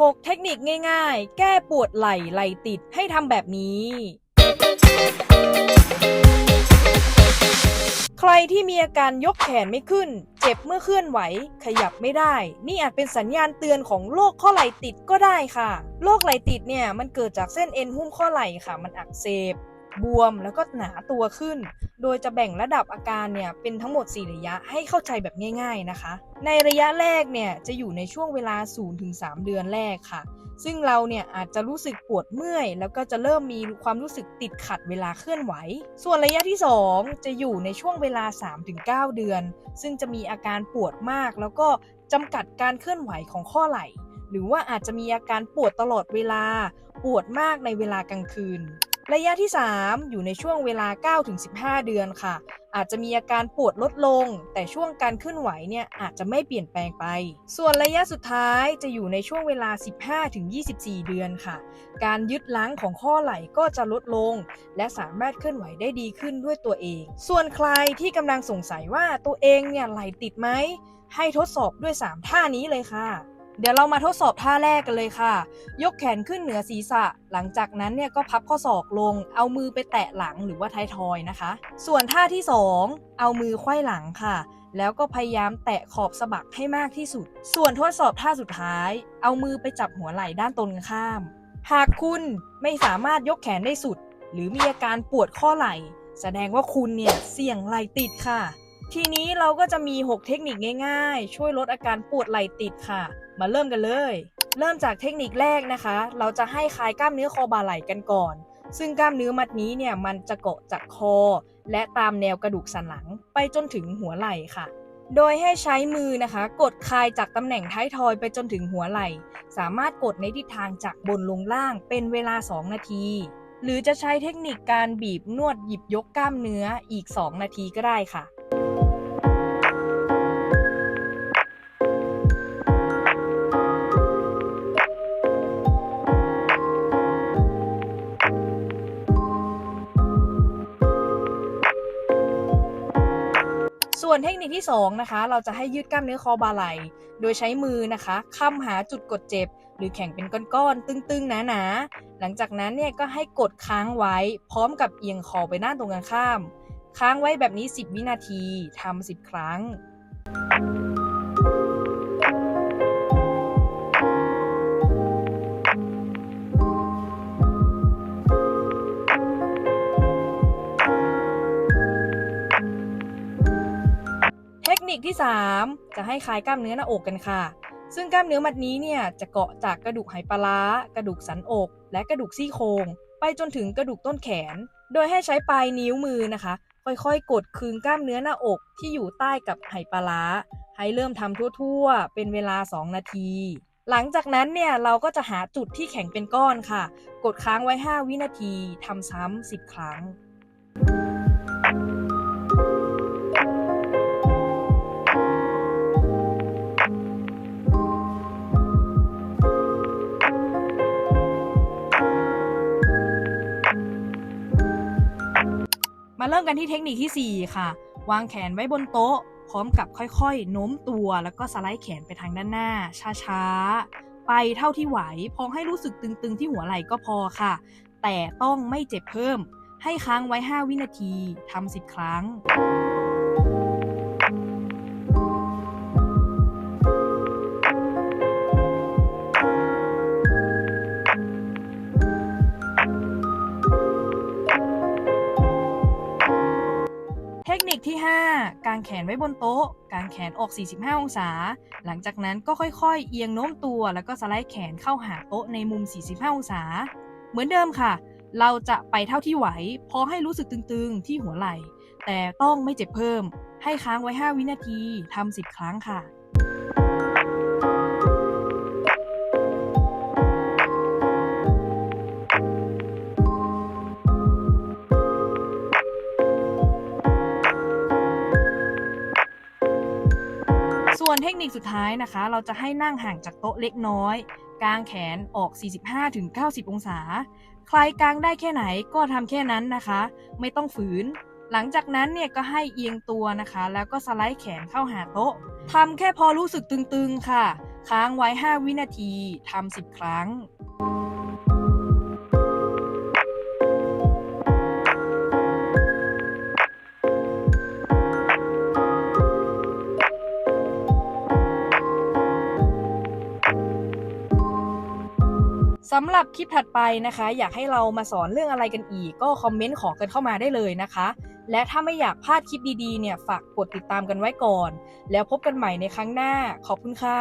6 เทคนิคง่ายๆ แก้ปวดไหล่ไหล่ติดให้ทำแบบนี้ ใครที่มีอาการยกแขนไม่ขึ้น เจ็บเมื่อเคลื่อนไหว ขยับไม่ได้ นี่อาจเป็นสัญญาณเตือนของโรคข้อไหล่ติดก็ได้ค่ะ โรคไหล่ติดเนี่ยมันเกิดจากเส้นเอ็นหุ้มข้อไหล่ค่ะ มันอักเสบ บวมแล้วก็หนาตัวขึ้น โดยจะแบ่งระดับอาการเนี่ยเป็นทั้งหมด 4 ระยะให้เข้าใจแบบง่าย ๆนะคะ ในระยะแรกเนี่ยจะอยู่ในช่วงเวลา 0-3 เดือนแรกค่ะ ซึ่งเราเนี่ยอาจจะรู้สึกปวดเมื่อย แล้วก็จะเริ่มมีความรู้สึกติดขัดเวลาเคลื่อนไหว ส่วนระยะที่ 2 จะอยู่ในช่วงเวลา 3-9 เดือน ซึ่งจะมีอาการปวดมาก แล้วก็จำกัดการเคลื่อนไหวของข้อไหล่หรือว่าอาจจะมีอาการปวดตลอดเวลา ปวดมากในเวลากลางคืน ระยะที่ 3 อยู่ในช่วงเวลา 9-15 เดือนค่ะ อาจจะมีอาการปวดลดลง แต่ช่วงการเคลื่อนไหวเนี่ยอาจจะไม่เปลี่ยนแปลงไป ส่วนระยะสุดท้ายจะอยู่ในช่วงเวลา 15-24 เดือนค่ะ การยึดล้างของข้อไหล่ก็จะลดลง และสามารถเคลื่อนไหวได้ดีขึ้นด้วยตัวเอง ส่วนใครที่กำลังสงสัยว่าตัวเองเนี่ยไหล่ติดไหมให้ทดสอบด้วย 3 ท่านี้เลยค่ะ เดี๋ยวเรามาทดสอบท่าแรกกันเลยค่ะ ยกแขนขึ้นเหนือศีรษะ หลังจากนั้นเนี่ยก็พับข้อศอกลง เอามือไปแตะหลังหรือว่าท้ายทอยนะคะ ส่วนท่าที่ 2 เอามือไขว้หลังค่ะ แล้วก็พยายามแตะขอบสะบักให้มากที่สุด ส่วนทดสอบท่าสุดท้าย เอามือไปจับหัวไหล่ด้านตรงข้าม หากคุณไม่สามารถยกแขนได้สุด หรือมีอาการปวดข้อไหล่ แสดงว่าคุณเนี่ยเสี่ยงไหล่ติดค่ะ ทีนี้เราก็จะมี 6 เทคนิคง่ายๆ ช่วยลดอาการปวดไหล่ติดค่ะ มาเริ่มกันเลย เริ่มจากเทคนิคแรกนะคะ เราจะให้คลายกล้ามเนื้อคอบ่าไหล่กันก่อน ซึ่งกล้ามเนื้อมัดนี้เนี่ยมันจะเกาะจากคอ และตามแนวกระดูกสันหลังไปจนถึงหัวไหล่ค่ะ โดยให้ใช้มือนะคะ กดคลายจากตำแหน่งท้ายทอยไปจนถึงหัวไหล่ สามารถกดในทิศทางจากบนลงล่างเป็นเวลา 2 นาทีหรือจะใช้เทคนิคการบีบนวดหยิบยกกล้ามเนื้ออีก 2 นาทีก็ได้ค่ะ ส่วนเทคนิคที่2นะคะ เราจะให้ยืดกล้ามเนื้อคอบ่าไหล่โดยใช้มือนะคะค้ำหาจุดกดเจ็บ หรือแข็งเป็นก้อนๆ ตึงๆ หนาๆ หลังจากนั้นเนี่ยก็ให้กดค้างไว้ พร้อมกับเอียงคอไปหน้าตรงกันข้าม ค้างไว้แบบนี้ 10 วินาทีทำ10 ครั้งเท นิคที่ 3 จะให้คลายกล้ามเนื้อหน้าอกกันค่ะ ซึ่งกล้ามเนื้อมัดนี้เนี่ยจะเกาะจากกระดูกไหปลาร้ากระดูกสันอก และกระดูกซี่โครงไปจนถึงกระดูกต้นแขน โดยให้ใช้ปลายนิ้วมือนะคะ ค่อยๆ กดคืนกล้ามเนื้อหน้าอกที่อยู่ใต้กับไหปลาร้าให้เริ่มทำทั่วๆ เป็นเวลา 2 นาที หลังจากนั้นเนี่ยเราก็จะหาจุดที่แข็งเป็นก้อนค่ะ กดค้างไว้ 5 วินาทีทำซ้ำ10 ครั้ง มาเริ่มกันที่เทคนิคทีสี่ 4 ค่ะ วางแขนไว้บนโต๊ะ พร้อมกับค่อยๆ โน้มตัวแล้วก็สไลด์แขนไปทางด้านหน้า ช้าๆ ไปเท่าที่ไหว พอให้รู้สึกตึงๆ ที่หัวไหล่ก็พอค่ะ แต่ต้องไม่เจ็บเพิ่ม ให้ค้างไว้ 5 วินาทีทำสิบครั้ง เทคนิคที่ 5 กางแขนไว้บนโต๊ะ กางแขนออก 45 องศา หลังจากนั้นก็ค่อยๆ เอียงโน้มตัว แล้วก็สไลด์แขนเข้าหาโต๊ะในมุม 45 องศา เหมือนเดิมค่ะ เราจะไปเท่าที่ไหว พอให้รู้สึกตึงๆ ที่หัวไหล่ แต่ต้องไม่เจ็บเพิ่ม ให้ค้างไว้ 5 วินาที ทำ 10 ครั้งค่ะ ส่วนเทคนิคสุดท้ายนะคะ เราจะให้นั่งห่างจากโต๊ะเล็กน้อย กางแขนออก 45-90 องศา ใครกางได้แค่ไหนก็ทำแค่นั้นนะคะ ไม่ต้องฝืน หลังจากนั้นเนี่ยก็ให้เอียงตัวนะคะ แล้วก็สไลด์แขนเข้าหาโต๊ะทำแค่พอรู้สึกตึงๆค่ะ ค้างไว้ 5 วินาทีทำ10 ครั้ง สำหรับคลิปถัดไปนะคะ อยากให้เรามาสอนเรื่องอะไรกันอีก ก็คอมเมนต์ขอกันเข้ามาได้เลยนะคะ และถ้าไม่อยากพลาดคลิปดีๆเนี่ยฝากกดติดตามกันไว้ก่อน แล้วพบกันใหม่ในครั้งหน้า ขอบคุณค่ะ